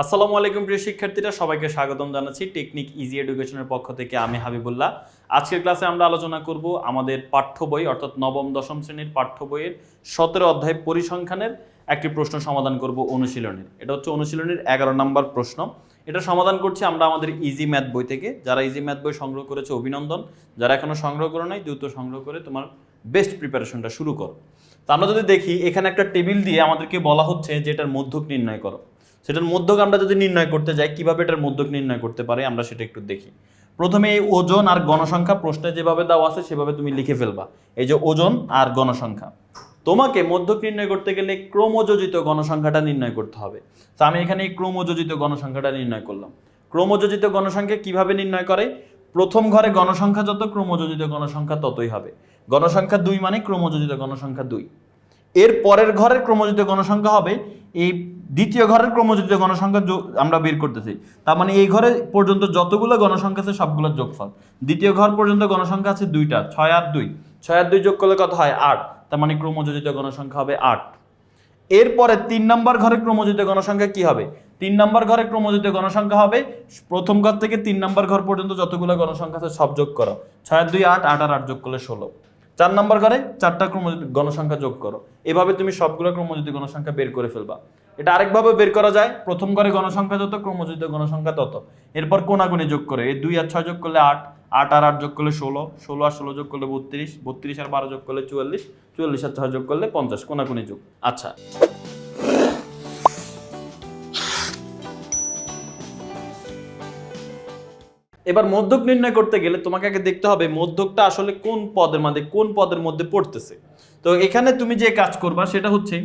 আসসালামু আলাইকুম প্রিয় শিক্ষার্থীরা, সবাইকে স্বাগতম জানাচ্ছি টেকনিক ইজি এডুকেশনের পক্ষ থেকে আমি হাবিবুল্লাহ। আজকের ক্লাসে আমরা আলোচনা করব আমাদের পাঠ্য বই, অর্থাৎ নবম, দশম শ্রেণির পাঠ্য বইয়ের সতেরো অধ্যায় পরিসংখ্যানের একটি প্রশ্ন সমাধান করব অনুশীলনের। এটা হচ্ছে অনুশীলনের এগারো নম্বর প্রশ্ন। এটা সমাধান করছি আমরা আমাদের ইজি ম্যাথ বই থেকে। যারা ইজি ম্যাথ বই সংগ্রহ করেছে, অভিনন্দন। যারা এখনও সংগ্রহ করে নাই, দ্রুত সংগ্রহ করে তোমার বেস্ট প্রিপারেশনটা শুরু করো। তো আমরা যদি দেখি, এখানে একটা টেবিল দিয়ে আমাদেরকে বলা হচ্ছে যে এটার মধ্যক নির্ণয় করো। সেটার মধ্যক আমরা যদি নির্ণয় করতে যাই, কীভাবে এটার মধ্যক নির্ণয় করতে পারি, আমরা সেটা একটু দেখি। প্রথমে এই ওজন আর গণসংখ্যা প্রশ্নে যেভাবে দেওয়া আছে, সেভাবে তুমি লিখে ফেলবা। এই যে ওজন আর গণসংখ্যা। তোমাকে মধ্যক নির্ণয় করতে গেলে ক্রমযোজিত গণসংখ্যাটা নির্ণয় করতে হবে। তো আমি এখানে এই ক্রমযোজিত গণসংখ্যাটা নির্ণয় করলাম। ক্রমযোজিত গণসংখ্যা কীভাবে নির্ণয় করে? প্রথম ঘরে গণসংখ্যা যত, ক্রমযোজিত গণসংখ্যা ততই হবে। গণসংখ্যা দুই মানে ক্রমযোজিত গণসংখ্যা দুই। এর পরের ঘরের ক্রমযোজিত গণসংখ্যা হবে এই দ্বিতীয় ঘরের ক্রমযোজিত গণসংখ্যা আমরা বের করতেছি। তার মানে এই ঘরে পর্যন্ত যতগুলো গণসংখ্যা আছে, সবগুলোর যোগফল। দ্বিতীয় ঘর পর্যন্ত গণসংখ্যা আছে দুইটা, ছয় আর দুই। ছয় আর দুই যোগ করলে কত হয়? আট। তার মানে ক্রমযোজিত গণসংখ্যা হবে আট। এরপরে তিন নম্বর ঘরে ক্রমযোজিত গণসংখ্যা কি হবে? তিন নম্বর ঘরে ক্রমযোজিত গণসংখ্যা হবে, প্রথম ঘর থেকে তিন নম্বর ঘর পর্যন্ত যতগুলো গণসংখ্যা আছে, সব যোগ করো। ছয় আর দুই আট আট আর আট যোগ করলে ষোলো। চার নম্বর ঘরে চারটা ক্রমযোজিত গণসংখ্যা যোগ করো। এভাবে তুমি সবগুলো ক্রমযোজিত গণসংখ্যা বের করে ফেলবা। এটা আরেকভাবে বের করা যায়। প্রথম ঘরে গণসংখ্যা যত ক্রমযোজিত গণসংখ্যা তত। এরপর কোনাগুনি যোগ করে? এই দুই আর ছয় যোগ করলে আট আট আর আট যোগ করলে ষোলো ষোলো আর ষোলো যোগ করলে বত্রিশ বত্রিশ আর বারো যোগ করলে চুয়াল্লিশ চুয়াল্লিশ আর ছয় যোগ করলে পঞ্চাশ। কোনাকুনি যোগ? আচ্ছা। এবার মধ্যক নির্ণয় করতে গেলে তোমাকে আগে দেখতে হবে মধ্যকটা আসলে কোন পদের মধ্যে, কোন পদের মধ্যে পড়তেছে। তো এখানে তুমি যে কাজ করবা সেটা হচ্ছে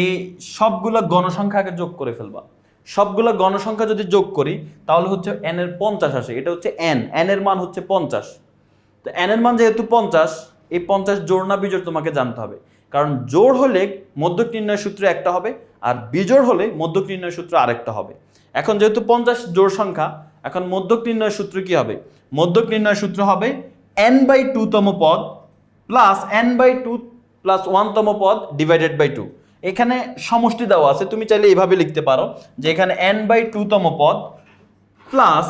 এই সবগুলো গণসংখ্যাকে যোগ করে ফেলবা। সবগুলো গণসংখ্যা যদি যোগ করি, তাহলে হচ্ছে এন এর পঞ্চাশ আসে। এটা হচ্ছে এন এন এর মান হচ্ছে পঞ্চাশ। তো এন এর মান যেহেতু পঞ্চাশ, এই পঞ্চাশ জোড় না বিজোড় তোমাকে জানতে হবে। কারণ জোড় হলে মধ্যক নির্ণয় সূত্র একটা হবে, আর বিজোড় হলে মধ্যক নির্ণয় সূত্র আরেকটা হবে। এখন যেহেতু পঞ্চাশ জোড় সংখ্যা, এখন মধ্যক নির্ণয় সূত্র কি হবে? মধ্যক নির্ণয় সূত্র হবে এন বাই টু তম পদ plus n by two plus ওয়ানতম পদ ডিভাইডেড বাই টু এখানে সমষ্টি দেওয়া আছে, তুমি চাইলে এইভাবে লিখতে পারো যে এখানে এন বাই টু তম পদ plus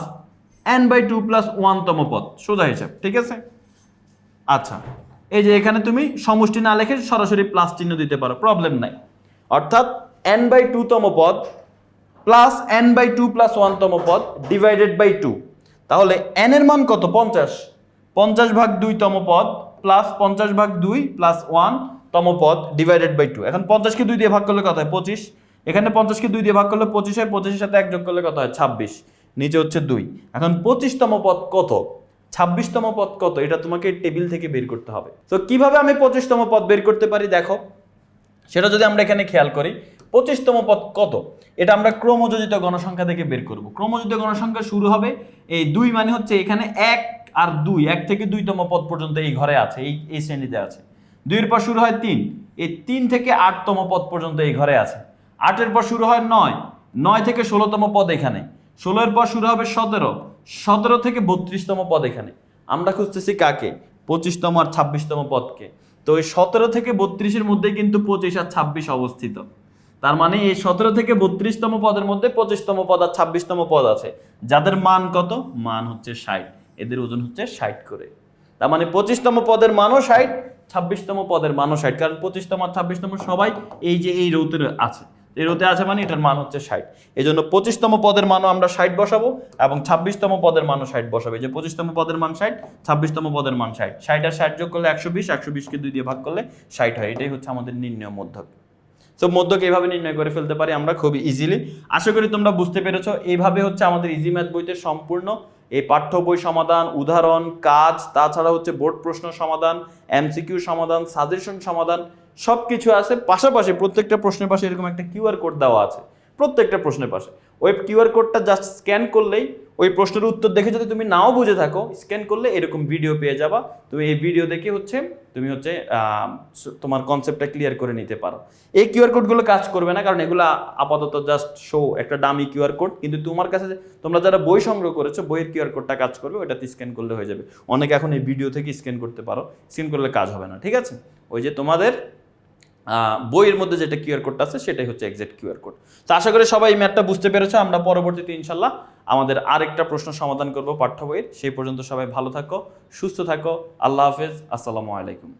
n by two plus ওয়ানতম পদ। সোজা হিসাব, ঠিক আছে? আচ্ছা এই যে এখানে তুমি সমষ্টি না লিখে সরাসরি প্লাস চিহ্ন দিতে পারো প্রবলেম নাই। অর্থাৎ এন বাই টু তম পদ plus n by two plus ওয়ানতম পদ ডিভাইডেড বাই টু তাহলে এন এর মান কত? পঞ্চাশ। পঞ্চাশ ভাগ দুইতম পদ প্লাস পঞ্চাশ ভাগ দুই প্লাস ওয়ান তম পদ ডিভাইডেড বাই টু এখন পঞ্চাশকে দুই দিয়ে ভাগ করলে কত হয়? পঁচিশ। এখানে পঞ্চাশকে দুই দিয়ে ভাগ করলে পঁচিশ হয়, পঁচিশের সাথে এক যোগ করলে কত হয়? ছাব্বিশ। নিচে হচ্ছে দুই। এখন পঁচিশতম পদ কত? ছাব্বিশতম পদ কত? এটা তোমাকে টেবিল থেকে বের করতে হবে। তো কীভাবে আমি পঁচিশতম পদ বের করতে পারি? দেখো। সেটা যদি আমরা এখানে খেয়াল করি, পঁচিশতম পদ কত? এটা আমরা ক্রমযোজিত গণসংখ্যা থেকে বের করব। ক্রমযোজিত গণসংখ্যা শুরু হবে এই দুই মানে হচ্ছে এখানে এক আর দুই। এক থেকে দুইতম পদ পর্যন্ত এই ঘরে আছে, এই এই শ্রেণীতে আছে। দুইয়ের পর শুরু হয় তিন। এই তিন থেকে আটতম পদ পর্যন্ত এই ঘরে আছে। আটের পর শুরু হয় নয়। নয় থেকে ষোলোতম পদ এখানে। ষোলোর পর শুরু হবে সতেরো। সতেরো থেকে বত্রিশতম পদ এখানে। আমরা খুঁজতেছি কাকে? পঁচিশতম আর ছাব্বিশতম পদকে। তো ওই সতেরো থেকে বত্রিশের মধ্যে কিন্তু পঁচিশ আর ছাব্বিশ অবস্থিত। তার মানে এই সতেরো থেকে বত্রিশতম পদের মধ্যে পঁচিশতম পদ আর ছাব্বিশতম পদ আছে। যাদের মান কত? মান হচ্ছে ষাট। এদের ওজন হচ্ছে ষাট করে। তার মানে পঁচিশতম পদের মানও ষাট ছাব্বিশতম পদের মানও ষাট, কারণ পঁচিশতম আর ছাব্বিশতম সবাই এই যে এই রৌতে আছে। এই রোতে আছে মানে এটার মান হচ্ছে ষাট। এই জন্য পঁচিশতম পদের মানও আমরা ষাট বসাবো এবং ছাব্বিশতম পদের মানও ষাট বসাবো। এই যে পঁচিশতম পদের মান ষাট, ছাব্বিশতম পদের মান ষাট। ষাট আর ষাট যোগ করলে একশো বিশ, একশো বিশকে দুই দিয়ে ভাগ করলে ষাট হয়। এটাই হচ্ছে আমাদের নির্ণয় মধ্যক। তো মধ্যক এইভাবে নির্ণয় করে ফেলতে পারি আমরা খুবই ইজিলি আশা করি তোমরা বুঝতে পেরেছ। এইভাবে হচ্ছে আমাদের ইজি ম্যাথ বইতে সম্পূর্ণ এই পাঠ্য বই সমাধান, উদাহরণ, কাজ, তাছাড়া হচ্ছে বোর্ড প্রশ্ন সমাধান, এমসিকিউ সমাধান, সাজেশন সমাধান সব কিছু আছে। পাশাপাশি প্রত্যেকটা প্রশ্নের পাশে এরকম একটা কিউআর কোড দেওয়া আছে। প্রত্যেকটা প্রশ্নের পাশে। ওই কিউআর কোডটা জাস্ট স্ক্যান করলেই ওই প্রশ্নের উত্তর দেখে যদি তুমি নাও বুঝে থাকো স্ক্যান করলে এরকম ভিডিও পেয়ে যাবা। তুমি এই ভিডিও দেখে হচ্ছে তুমি হচ্ছে তোমার কনসেপ্টটা ক্লিয়ার করে নিতে পারো। এই কিউআর কোডগুলো কাজ করবে না, কারণ এগুলো আপাতত জাস্ট শো একটা দামি কিউআর কোড। কিন্তু তোমার কাছে তোমরা যারা বই সংগ্রহ করেছ, বইয়ের কিউআর কোডটা কাজ করবে ওটাতে স্ক্যান করলে হয়ে যাবে। অনেকে এখন এই ভিডিও থেকে স্ক্যান করতে পারো। স্ক্যান করলে কাজ হবে না, ঠিক আছে? ওই যে তোমাদের বইয়ের মধ্যে যেটা কিউআর কোডটা আছে, সেটাই হচ্ছে এক্সাক্ট কিউআর কোড তো আশা করি সবাই এই ম্যাথটা বুঝতে পেরেছ। আমরা পরবর্তীতে ইনশাল্লাহ আমাদের আরেকটা প্রশ্ন সমাধান করব পাঠ্য বইয়ের। সেই পর্যন্ত সবাই ভালো থাকো, সুস্থ থাকো। আল্লাহ হাফেজ। আসসালামু আলাইকুম।